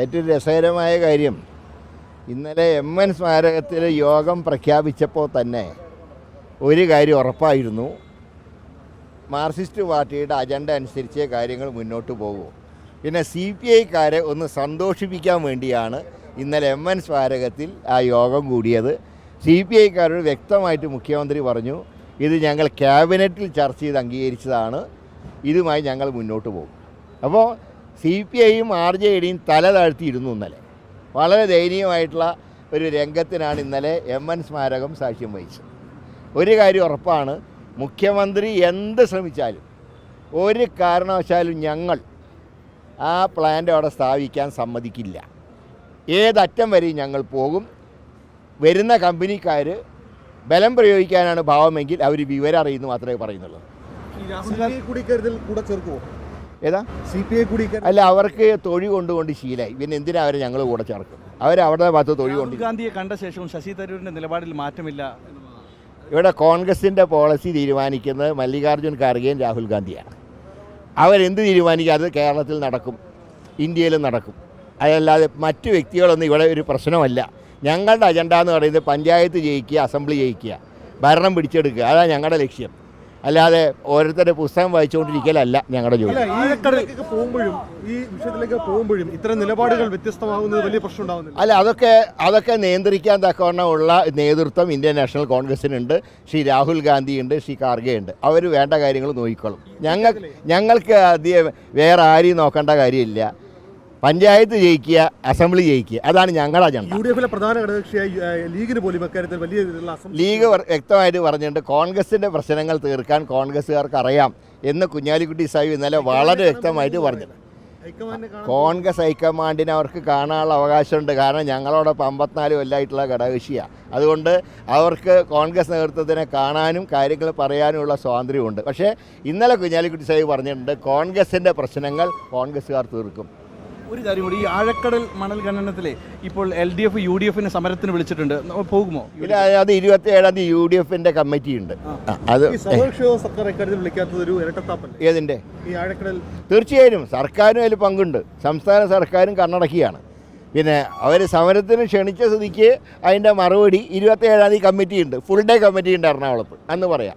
ഏറ്റവും രസകരമായ കാര്യം ഇന്നലെ എം എൻ സ്മാരകത്തിൽ യോഗം പ്രഖ്യാപിച്ചപ്പോൾ തന്നെ ഒരു കാര്യം ഉറപ്പായിരുന്നു. മാർക്സിസ്റ്റ് പാർട്ടിയുടെ അജണ്ട അനുസരിച്ച് കാര്യങ്ങൾ മുന്നോട്ട് പോകൂ. പിന്നെ സി പി ഐക്കാരെ ഒന്ന് സന്തോഷിപ്പിക്കാൻ വേണ്ടിയാണ് ഇന്നലെ എം എൻ സ്മാരകത്തിൽ ആ യോഗം കൂടിയത്. സി പി ഐക്കാരോട് വ്യക്തമായിട്ട് മുഖ്യമന്ത്രി പറഞ്ഞു ഇത് ഞങ്ങൾ ക്യാബിനറ്റിൽ ചർച്ച ചെയ്ത് അംഗീകരിച്ചതാണ്. ഇതുമായി ഞങ്ങൾ മുന്നോട്ട് പോകും. അപ്പോൾ സി പി ഐയും ആർ ജെ ഡിയും തല താഴ്ത്തിയിരുന്നു ഇന്നലെ. വളരെ ദയനീയമായിട്ടുള്ള ഒരു രംഗത്തിനാണ് ഇന്നലെ എം എൻ സ്മാരകം സാക്ഷ്യം വഹിച്ചത്. ഒരു കാര്യം ഉറപ്പാണ് മുഖ്യമന്ത്രി എന്ത് ശ്രമിച്ചാലും ഒരു കാരണവശാലും ഞങ്ങൾ ആ പ്ലാന്റ് അവിടെ സ്ഥാപിക്കാൻ സമ്മതിക്കില്ല. ഏതറ്റം വരെയും ഞങ്ങൾ പോകും. വരുന്ന കമ്പനിക്കാർ ബലം പ്രയോഗിക്കാനാണ് ഭാവമെങ്കിൽ അവർ വിവരം അറിയുന്നു മാത്രമേ പറയുന്നുള്ളൂ. കൂടി ഏതാ? സി പി ഐ കൂടി അല്ല അവർക്ക് തൊഴി കൊണ്ടുകൊണ്ട് ശീലായി. പിന്നെ എന്തിനാ അവരെ ഞങ്ങൾ കൂടെ ചേർക്കും? അവരവരുടെ ഭാഗത്ത് തൊഴി കൊണ്ട് ഗാന്ധിയെ കണ്ട ശേഷവും ശശി തരൂരിന്റെ നിലപാടിൽ മാറ്റമില്ല ഇവിടെ കോൺഗ്രസിന്റെ പോളിസി തീരുമാനിക്കുന്നത് മല്ലികാർജുൻ ഖാർഗെയും രാഹുൽ ഗാന്ധിയാണ്. അവരെന്ത് തീരുമാനിക്കുക അത് കേരളത്തിൽ നടക്കും. ഇന്ത്യയിലും നടക്കും. അതല്ലാതെ മറ്റു വ്യക്തികളൊന്നും ഇവിടെ ഒരു പ്രശ്നമല്ല. ഞങ്ങളുടെ അജണ്ട എന്ന് പറയുന്നത് പഞ്ചായത്ത് ജയിക്കുക അസംബ്ലി ജയിക്കുക ഭരണം പിടിച്ചെടുക്കുക. അതാണ് ഞങ്ങളുടെ ലക്ഷ്യം. അല്ലാതെ ഓരോരുത്തരുടെ പുസ്തകം വായിച്ചുകൊണ്ടിരിക്കലല്ല ഞങ്ങളുടെ ജോലി. പോകുമ്പോഴും ഈ വിഷയത്തിലേക്ക് പോകുമ്പോഴും ഇത്തരം നിലപാടുകൾ വ്യത്യസ്തമാകുന്നത് വലിയ പ്രശ്നം അല്ല അതൊക്കെ അതൊക്കെ നിയന്ത്രിക്കാൻ തക്കവണ്ണമുള്ള നേതൃത്വം ഇന്ത്യൻ നാഷണൽ കോൺഗ്രസിനുണ്ട് ശ്രീ രാഹുൽ ഗാന്ധി ഉണ്ട് ശ്രീ ഖാർഗെ ഉണ്ട് അവർ വേണ്ട കാര്യങ്ങൾ നോക്കിക്കോളും. ഞങ്ങൾ ഞങ്ങൾക്ക് അധികം വേറെ ആരെയും നോക്കേണ്ട കാര്യമില്ല. പഞ്ചായത്ത് ജയിക്കുക അസംബ്ലി ജയിക്കുക. അതാണ് ഞങ്ങളുടെ അജണ്ട. യു ഡി എഫിലെ പ്രധാന ഘടകകക്ഷിയായി ലീഗിന് പോലും ഇക്കാര്യത്തിൽ വലിയ രീതിയിലുള്ള ലീഗ് വ്യക്തമായിട്ട് പറഞ്ഞിട്ടുണ്ട്. കോൺഗ്രസിന്റെ പ്രശ്നങ്ങൾ തീർക്കാൻ കോൺഗ്രസ്സുകാർക്ക് അറിയാം എന്ന് കുഞ്ഞാലിക്കുട്ടി സാഹിബ് ഇന്നലെ വളരെ വ്യക്തമായിട്ട് പറഞ്ഞു. കോൺഗ്രസ് ഹൈക്കമാൻഡിന് അവർക്ക് കാണാനുള്ള അവകാശമുണ്ട്. കാരണം ഞങ്ങളോടൊപ്പം അമ്പത്തിനാല് കൊല്ലമായിട്ടുള്ള ഘടകകക്ഷിയാണ് അതുകൊണ്ട് അവർക്ക് കോൺഗ്രസ് നേതൃത്വത്തിനെ കാണാനും കാര്യങ്ങൾ പറയാനുമുള്ള സ്വാതന്ത്ര്യമുണ്ട്. പക്ഷേ ഇന്നലെ കുഞ്ഞാലിക്കുട്ടി സാഹിബ് പറഞ്ഞിട്ടുണ്ട് കോൺഗ്രസിന്റെ പ്രശ്നങ്ങൾ കോൺഗ്രസ്സുകാർ തീർക്കും. ഒരു കാര്യം കൂടി. ഈ ആഴക്കടൽ മണൽ ഖനനത്തിലെ ഇപ്പോൾ L D F U D എഫിനെ സമരത്തിന് വിളിച്ചിട്ടുണ്ട്. പോകുമോ? ഇല്ല അത് ഇരുപത്തി ഏഴാം തീയതി യു ഡി എഫിന്റെ കമ്മിറ്റി ഉണ്ട് അത് ഏതിന്റെ സർവകക്ഷിയോ സർക്കാർ ഒരു ഇരട്ടത്താപ്പല്ലേ? ഏതിന്റെ ഈ ആഴക്കടൽ തീർച്ചയായും. സർക്കാരും അതിൽ പങ്കുണ്ട്. സംസ്ഥാന സർക്കാരും കർണാടകയാണ്. പിന്നെ അവർ സമരത്തിന് ക്ഷണിച്ച സ്ഥിതിക്ക് അതിന്റെ മറുപടി ഇരുപത്തി ഏഴാം തീയതി കമ്മിറ്റി ഉണ്ട് ഫുൾ ഡേ കമ്മിറ്റി ഉണ്ട് എറണാകുളത്ത്. അന്ന് പറയാം.